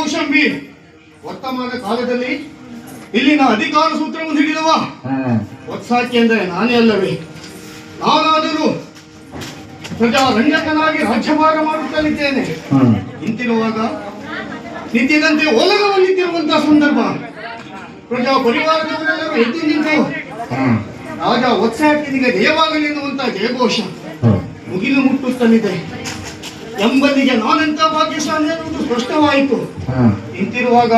ಕೌಶಂಬಿ ವರ್ತಮಾನ ಕಾಲದಲ್ಲಿ ಇಲ್ಲಿನ ಅಧಿಕಾರ ಸೂತ್ರವನ್ನು ಹಿಡಿದವ? ಒತ್ಸಾಕಿ ಅಂದರೆ ನಾನೇ ಅಲ್ಲವೇ? ನಾನಾದರೂ ಪ್ರಜಾರಂಜಕನಾಗಿ ರಾಜ್ಯಭಾರ ಮಾಡುತ್ತಲಿದ್ದೇನೆ. ನಿಂತಿರುವಾಗ ನಿಂತಿದಂತೆ ಒಲಗವಲ್ಲಿದ್ದಿರುವಂತಹ ನಿಂತಿರುವಂತಹ ಸಂದರ್ಭ. ಪ್ರಜಾ ಪರಿವಾರದವರೆಲ್ಲರೂ ಎದ್ದು ನಿಂತು ರಾಜ ಒತ್ಸಾಕಿನಿಗೆ ಜಯವಾಗಲಿ ಎನ್ನುವಂತಹ ಜಯಘೋಷ ಮುಗಿಲು ಮುಟ್ಟುತ್ತಲಿದೆ. ಎಂಬಲ್ಲಿಗೆ ನಾನೆಂತ ಭಾಗ್ಯಶಾಲಿ ಸ್ಪಷ್ಟವಾಯಿತು ನಿಂತಿರುವಾಗ